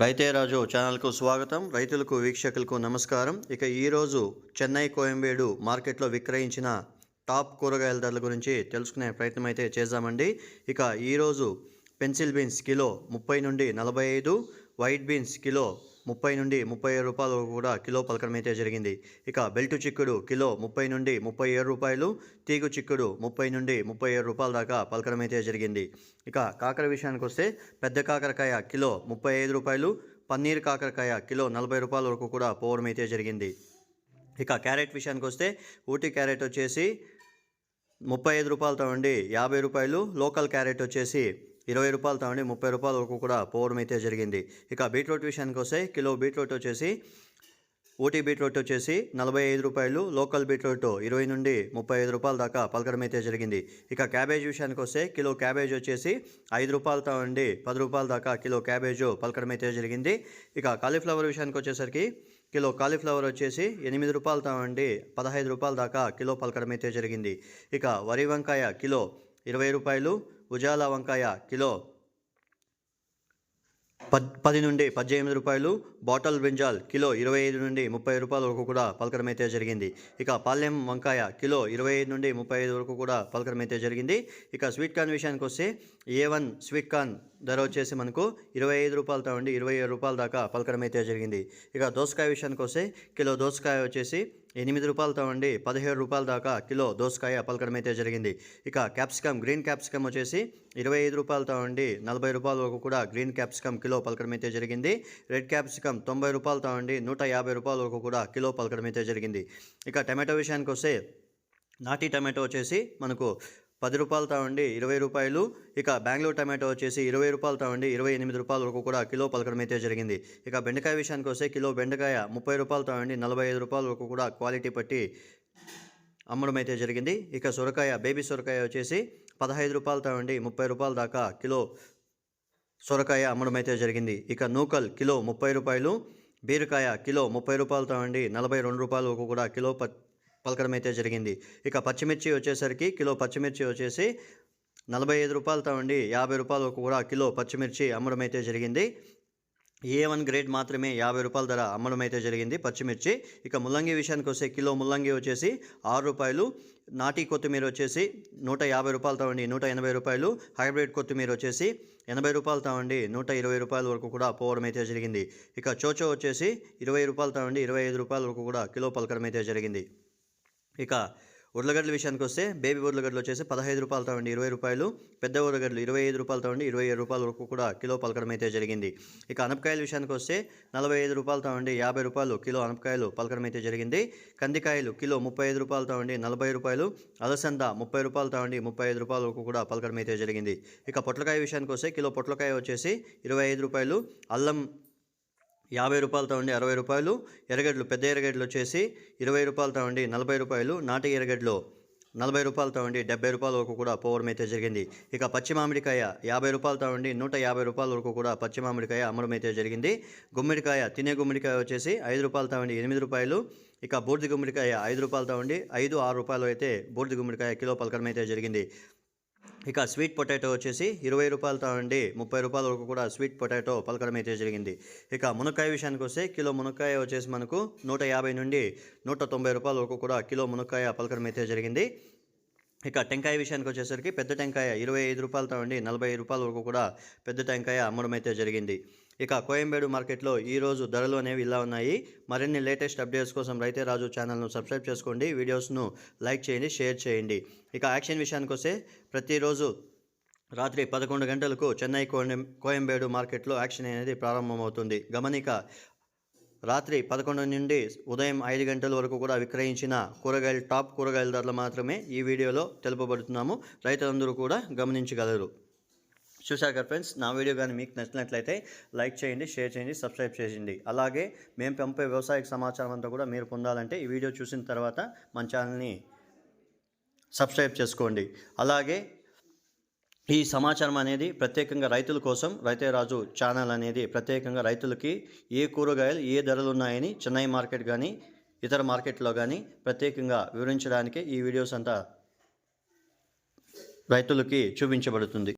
రైతే రాజు ఛానల్కు స్వాగతం. రైతులకు వీక్షకులకు నమస్కారం. ఇక ఈరోజు చెన్నై కోయంబేడు మార్కెట్లో విక్రయించిన టాప్ కూరగాయల ధరల గురించి తెలుసుకునే ప్రయత్నం అయితే చేద్దామండి. ఇక ఈరోజు పెన్సిల్ బీన్స్ కిలో ముప్పై నుండి నలభై ఐదు వైట్ బీన్స్ కిలో ముప్పై నుండి ముప్పై ఏడు రూపాయలు వరకు కూడా కిలో పలకడం అయితే జరిగింది. ఇక బెల్ట్ చిక్కుడు కిలో ముప్పై నుండి ముప్పై ఏడు రూపాయలు తీగు చిక్కుడు ముప్పై నుండి ముప్పై ఏడు రూపాయల దాకా పలకడం అయితే జరిగింది. ఇక కాకర విషయానికి వస్తే పెద్ద కాకరకాయ కిలో ముప్పై ఐదు రూపాయలు పన్నీర్ కాకరకాయ కిలో నలభై రూపాయల వరకు కూడా పోవడం అయితే జరిగింది. ఇక క్యారెట్ విషయానికి వస్తే ఊటీ క్యారెట్ వచ్చేసి ముప్పై ఐదు రూపాయలతో ఉండి యాభై రూపాయలు లోకల్ క్యారెట్ వచ్చేసి ఇరవై రూపాయలతో ఉండి ముప్పై రూపాయల వరకు కూడా పోవడం అయితే జరిగింది. ఇక బీట్రూట్ విషయానికి వస్తే కిలో బీట్రూట్ వచ్చేసి ఊటీ బీట్రూట్ వచ్చేసి నలభై ఐదు రూపాయలు లోకల్ బీట్రూట్ ఇరవై నుండి ముప్పై ఐదు రూపాయల దాకా పలకడం అయితే జరిగింది. ఇక క్యాబేజ్ విషయానికి వస్తే కిలో క్యాబేజ్ వచ్చేసి ఐదు రూపాయలతో ఉండి పది రూపాయల దాకా కిలో క్యాబేజ్ పలకడం అయితే జరిగింది. ఇక కాలీఫ్లవర్ విషయానికి వచ్చేసరికి కిలో కాలీఫ్లవర్ వచ్చేసి ఎనిమిది రూపాయలతో ఉండి పదహైదు రూపాయల దాకా కిలో పలకడం అయితే జరిగింది. ఇక వరి వంకాయ కిలో ఇరవై రూపాయలు ఉజాల వంకాయ కిలో పద్ పది నుండి పద్దెనిమిది రూపాయలు బాటల్ బ్రింజాల్ కిలో ఇరవై ఐదు నుండి ముప్పై రూపాయల వరకు కూడా పలకడం జరిగింది. ఇక పాలెం వంకాయ కిలో ఇరవై ఐదు నుండి ముప్పై ఐదు వరకు కూడా పలకడం జరిగింది. ఇక స్వీట్ కార్న్ విషయానికి వస్తే ఏ వన్ స్వీట్ కార్న్ ధర వచ్చేసి మనకు ఇరవై ఐదు రూపాయలతో ఉండి ఇరవై ఏడు రూపాయల దాకా పలకడం జరిగింది. ఇక దోసకాయ విషయానికి వస్తే కిలో దోసకాయ వచ్చేసి ఎనిమిది రూపాయలతో ఉండి పదిహేడు రూపాయల దాకా కిలో దోసకాయ పలకడం అయితే జరిగింది. ఇక క్యాప్సికమ్ గ్రీన్ క్యాప్సికమ్ వచ్చేసి ఇరవై ఐదు రూపాయలతో ఉండి నలభై రూపాయల వరకు కూడా గ్రీన్ క్యాప్సికమ్ కిలో పలకడం అయితే జరిగింది. రెడ్ క్యాప్సికమ్ తొంభై రూపాయలతో ఉండి నూట యాభై రూపాయల వరకు కూడా కిలో పలకడం అయితే జరిగింది. ఇక టమాటో విషయానికి వస్తే నాటి టమాటో వచ్చేసి మనకు పది రూపాయలు తావండి ఇరవై రూపాయలు. ఇక బెంగళూరు టమాటో వచ్చేసి ఇరవై రూపాయలు తావండి ఇరవై ఎనిమిది రూపాయల వరకు కూడా కిలో పలకడం అయితే జరిగింది. ఇక బెండకాయ విషయానికి వస్తే కిలో బెండకాయ ముప్పై రూపాయలు తావండి నలభై ఐదు రూపాయల వరకు కూడా క్వాలిటీ పట్టి అమ్మడం అయితే జరిగింది. ఇక సొరకాయ బేబీ సొరకాయ వచ్చేసి పదహైదు రూపాయలు తావండి ముప్పై రూపాయల దాకా కిలో సొరకాయ అమ్మడం అయితే జరిగింది. ఇక నూకల్ కిలో ముప్పై రూపాయలు బీరకాయ కిలో ముప్పై రూపాయలు తావండి నలభై రెండు రూపాయల వరకు కూడా కిలో ప పలకడం అయితే జరిగింది. ఇక పచ్చిమిర్చి వచ్చేసరికి కిలో పచ్చిమిర్చి వచ్చేసి నలభై ఐదు రూపాయలతో ఉండి యాభై రూపాయల వరకు కూడా కిలో పచ్చిమిర్చి అమ్మడం అయితే జరిగింది. ఏ వన్ గ్రేడ్ మాత్రమే యాభై రూపాయల ధర అమ్మడం అయితే జరిగింది పచ్చిమిర్చి. ఇక ముల్లంగి విషయానికి వస్తే కిలో ముల్లంగి వచ్చేసి ఆరు రూపాయలు. నాటి కొత్తిమీర వచ్చేసి నూట యాభై రూపాయలతో ఉండి నూట ఎనభై రూపాయలు. హైబ్రిడ్ కొత్తిమీర వచ్చేసి ఎనభై రూపాయలతో ఉండి నూట ఇరవై రూపాయల వరకు కూడా పోవడం అయితే జరిగింది. ఇక చోచో వచ్చేసి ఇరవై రూపాయలతో ఉండి ఇరవై ఐదు రూపాయల వరకు కూడా కిలో పలకడం అయితే జరిగింది. ఇక ఉర్లగడ్డల విషయానికి వస్తే బేబీ ఉర్లగడ్డలు వచ్చేసి పదహైదు రూపాయలతో ఉండి ఇరవై రూపాయలు పెద్ద ఉర్లగడ్డలు ఇరవై ఐదు రూపాయలతో ఉండి ఇరవై ఏడు రూపాయల వరకు కూడా కిలో పలకడం అయితే జరిగింది. ఇక అనపకాయల విషయానికి వస్తే నలభై ఐదు రూపాయలతో ఉండి యాభై రూపాయలు కిలో అనపకాయలు పలకడం అయితే జరిగింది. కందికాయలు కిలో ముప్పై ఐదు రూపాయలతో ఉండి నలభై రూపాయలు అలసంద ముప్పై రూపాయలతో ఉండి ముప్పై ఐదు రూపాయల వరకు కూడా పలకడం అయితే జరిగింది. ఇక పొట్లకాయ విషయానికి వస్తే కిలో పొట్లకాయ వచ్చేసి ఇరవై ఐదు రూపాయలు అల్లం యాభై రూపాయలతో ఉండి అరవై రూపాయలు ఎరగడ్లు పెద్ద ఎరగడ్లు వచ్చేసి ఇరవై రూపాయలతో ఉండి నలభై రూపాయలు నాటి ఎరగడ్లు నలభై రూపాయలతో ఉండి డెబ్బై రూపాయల వరకు కూడా పోవడం అయితే జరిగింది. ఇక పచ్చి మామిడికాయ యాభై రూపాయలతో ఉండి నూట యాభై రూపాయల వరకు కూడా పచ్చి మామిడికాయ అమ్మడం అయితే జరిగింది. గుమ్మడికాయ తినే గుమ్మడికాయ వచ్చేసి ఐదు రూపాయలతో ఉండి ఎనిమిది రూపాయలు ఇక బూర్ది గుమ్మడికాయ ఐదు రూపాయలతో ఉండి ఐదు ఆరు రూపాయలు అయితే బూర్ది గుమ్మడికాయ కిలో పలకడం అయితే జరిగింది. ఇక స్వీట్ పొటాటో వచ్చేసి ఇరవై రూపాయలతో అండి ముప్పై రూపాయల వరకు కూడా స్వీట్ పొటాటో పలకడం అయితే జరిగింది. ఇక మునక్కాయ విషయానికి వస్తే కిలో మునక్కాయ వచ్చేసి మనకు నూట యాభై నుండి నూట తొంభై రూపాయల వరకు కూడా కిలో మునక్కాయ పలకడం అయితే జరిగింది. ఇక టెంకాయ విషయానికి వచ్చేసరికి పెద్ద టెంకాయ ఇరవై ఐదు రూపాయలతో అండి నలభై రూపాయల వరకు కూడా పెద్ద టెంకాయ అమ్మడం అయితే జరిగింది. ఇక కోయంబేడు మార్కెట్లో ఈరోజు ధరలు అనేవి ఇలా ఉన్నాయి. మరిన్ని లేటెస్ట్ అప్డేట్స్ కోసం రైతే రాజు ఛానల్ను సబ్స్క్రైబ్ చేసుకోండి. వీడియోస్ను లైక్ చేయండి షేర్ చేయండి. ఇక యాక్షన్ విషయానికి వస్తే ప్రతిరోజు రాత్రి పదకొండు గంటలకు చెన్నై కోయంబేడు మార్కెట్లో యాక్షన్ అనేది ప్రారంభమవుతుంది. గమనిక రాత్రి పదకొండు నుండి ఉదయం ఐదు గంటల వరకు కూడా విక్రయించిన కూరగాయలు టాప్ కూరగాయల ధరలు మాత్రమే ఈ వీడియోలో తెలుపబడుతున్నాము. రైతులందరూ కూడా గమనించగలరు. చూశారు కదా ఫ్రెండ్స్ నా వీడియో కానీ మీకు నచ్చినట్లయితే లైక్ చేయండి షేర్ చేయండి సబ్స్క్రైబ్ చేయండి. అలాగే మేము పంపే వ్యవసాయ సమాచారం అంతా కూడా మీరు పొందాలంటే ఈ వీడియో చూసిన తర్వాత మన ఛానల్ని సబ్స్క్రైబ్ చేసుకోండి. అలాగే ఈ సమాచారం అనేది ప్రత్యేకంగా రైతుల కోసం రైతే రాజు ఛానల్ అనేది ప్రత్యేకంగా రైతులకి ఏ కూరగాయలు ఏ ధరలు ఉన్నాయని చెన్నై మార్కెట్ కానీ ఇతర మార్కెట్లో కానీ ప్రత్యేకంగా వివరించడానికి ఈ వీడియోస్ అంతా రైతులకి చూపించబడుతుంది.